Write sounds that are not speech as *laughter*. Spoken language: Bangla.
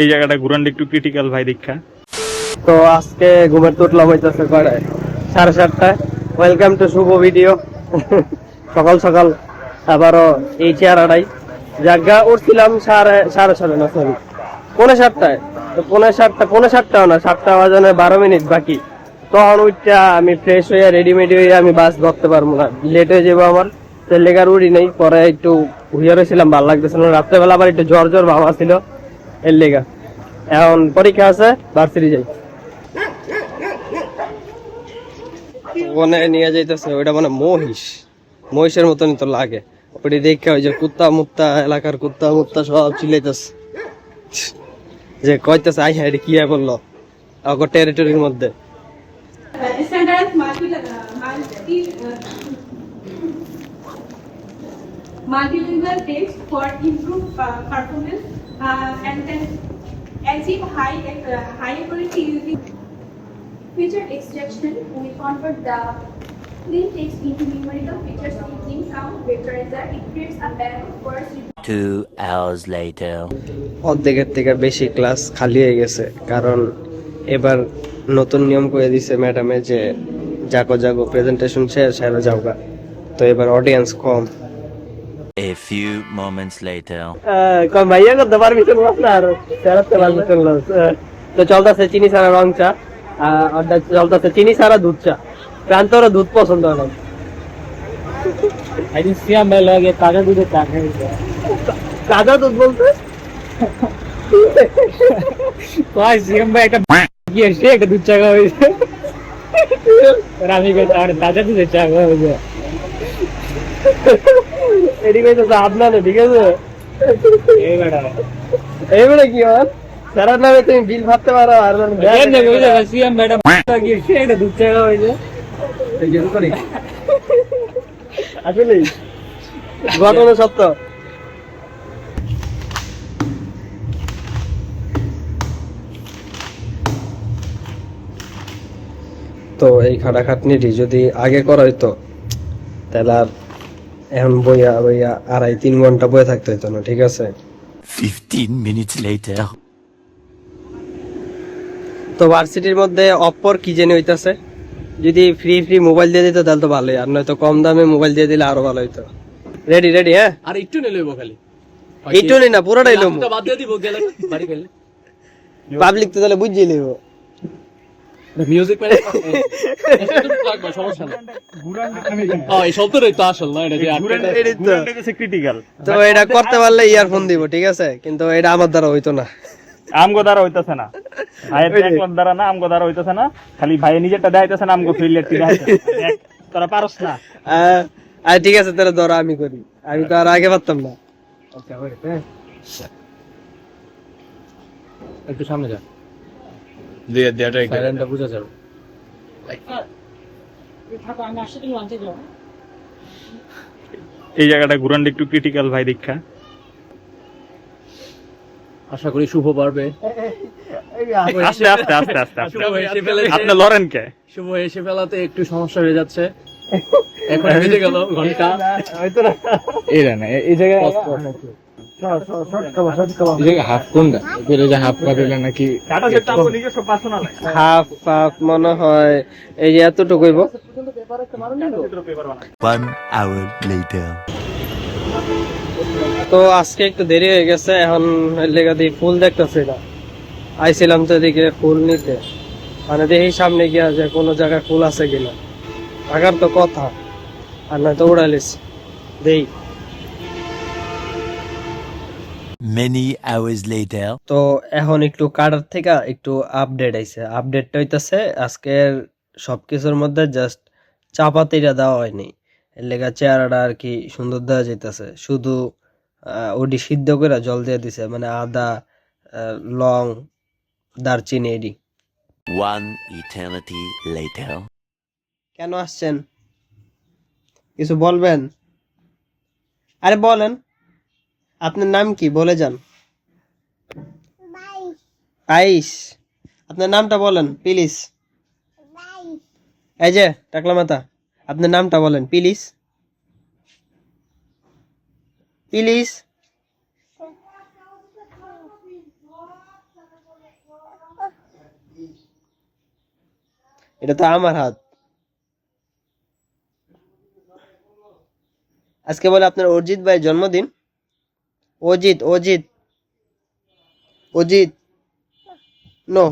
এই জায়গাটা ঘুরান একটু ক্রিটিক্যাল ভাই দীক্ষা। তো আজকে ঘুমের তো উঠলাম হইতেছে কয়টায়? সাড়ে সাতটায়। ওয়েলকাম টু শুভ ভিডিও সকাল সকাল আবারও এই জায়গা উঠছিলাম সাড়ে সাড়ে ছটা না সরি পৌনে সাতটায়। তো পৌনে সাতটা পৌনে সাতটাও না সাতটা বাজানো বারো মিনিট বাকি। তখন উঠটা আমি ফ্রেশ হয়ে রেডিমেড হয়ে আমি বাস ধরতে পারব না। লেট হয়ে যাব আমার। লেগার উড়ি নেই পরে একটু হুইয়া রয়েছিলাম ভালো লাগতেছিল না। রাত্রেবেলা আবার একটু জ্বর জ্বর ভাবা ছিল এর লেগা। এখন পরীক্ষা আছে ভার্সিটি যাই। ওখানে নিয়ে যাইতেছে ওইটা মানে মহিষ। মহিষের মতনই তো লাগে। ওটি দেখে ওই যে কুত্তা মুত্তা এলাকার কুত্তা মুত্তা সব চিলাইতেছে যে কইতেছে আই হ্যাঁ কি হ্যাঁ বলল? আগর টেরিটরির মধ্যে। Multilingual text for improved uh, performance uh, and then achieve high uh, high quality using feature extraction. We convert the plain text into numerical features using sound vectorizer. It creates a bank of words Two hours later. অর্ধেকের থেকে বেশি ক্লাস খালি হয়ে গেছে কারণ এবার নতুন নিয়ম করে দিছে ম্যাডামে যে জাগো জাগো প্রেজেন্টেশন শেষ আর যাওগা তো এবার অডিয়েন্স কম A few moments later. কম ভাইয়া করতে পারমিশন আর তেরাতে পারমিশন তো চলতেছে চিনি ছাড়া রং চা আর চলতেছে চিনি ছাড়া দুধ চা। প্রান্তর দুধ পছন্দ হয় না একদিন সিয়াম ভাই লাগে তাজা দুধের চা খাইছে কাঁচা দুধ বলতে? কয় সিয়াম ভাই একটা কি এসে একটা দুধ চা খাওয়া হয়েছে। আমার তাজা দুধের চা খাওয়া হয়েছে। এদিকে তো আপনার ঠিক আছে? এই বেটা কি সারা নামে তুমি বিল ভাবতে পারো আর কেন না কইছে সিয়াম ভাই একটা কি এসে একটা দুধ চা খাওয়া হয়েছে। আসলে ঘটনা সত্য তো এই খাটাখাটনিটি যদি আগে করা হইতো তাহলে আর এখন বইয়া বইয়া আড়াই তিন ঘণ্টা বয়ে থাকতে হইতো না ঠিক আছে? Fifteen minutes later. তো ভার্সিটির মধ্যে অপর কি জানি হইতাছে? যদি ফ্রি ফ্রি মোবাইল দিয়ে দিত তাহলে তো ভালোই আর নয়তো কম দামে মোবাইল দিয়ে দিলে আরও ভালো হইতো। রেডি রেডি হ্যাঁ? আর একটু নিয়ে লইব খালি। এইটু নেই না পুরোটাই লম তো বাদ দিয়ে দিব গেলে বাড়ি গেলে। পাবলিক তো তাহলে বুঝিয়ে লিব মিউজিক মানে সমস্যা *laughs* না এই শব্দটাই তো এটা যে আটকে ক্রিটিক্যাল তো এটা করতে পারলে ইয়ারফোন দিব ঠিক আছে? কিন্তু এটা আমার দ্বারা হইতো না। আমগো দ্বারা হইতাছে না। ভাইয়ের একমাত্র দ্বারা না আমগো দ্বারা হইতাছে না। খালি ভাই নিজেরটা দেখাইতেছে না আমগো তোরা পারস না। আর ঠিক আছে তাহলে ধরো আমি করি। আমি তো আর আগে পারতাম না। একটু সামনে যা। দিয়ে বুঝা যাবে। যাও। এই জায়গাটা ঘুরান একটু ক্রিটিক্যাল ভাই দীক্ষা আশা করি শুভ পারবে। আস্তে আস্তে আস্তে আস্তে আস্তে। শুভ এসে ফেলে আপনি লরেন কে? শুভ এসে ফেলাতে একটু সমস্যা হয়ে যাচ্ছে। এখন বেজে গেল ঘণ্টা। এই না এই জায়গায় হাফ কোনটা? যে হাফ নাকি হাফ হাফ মনে হয় এই যে এতটুকু. তো আজকে একটু দেরি হয়ে গেছে এখন লেগা দিয়ে ফুল দেখতেছি না আইছিলাম তো এদিকে ফুল নিতে। মানে দেখি সামনে গিয়া যে কোনো জায়গায় ফুল আছে কিনা। থাকার তো কথা। আর না তো উড়াইলিস দেই। Many hours later. তো এখন একটু কাটার থেকে একটু আপডেট আইছে। আপডেটটা হইতাছে আজকের সবকিছুর মধ্যে জাস্ট চাপাতিটা দেওয়া হয়নি। এর লেগা চেহারাটা আর কি সুন্দর দেওয়া যাইতেছে। শুধু ওডি সিদ্ধ করে জল দিয়ে দিছে মানে আদা লং দারচিনি এডি। One eternity later. কেন আসছেন? কিছু বলবেন? আরে বলেন। আপনার নাম কি? বলে যান। আইস। আপনার নামটা বলেন প্লিজ। এই যে টাকলা মাতা আপনার নামটা বলেন প্লিজ। প্লিজ। এটা তো আমার হাত। আজকে বলে আপনার অরিজিৎ ভাইয়ের জন্মদিন। অজিত অজিত অজিত নো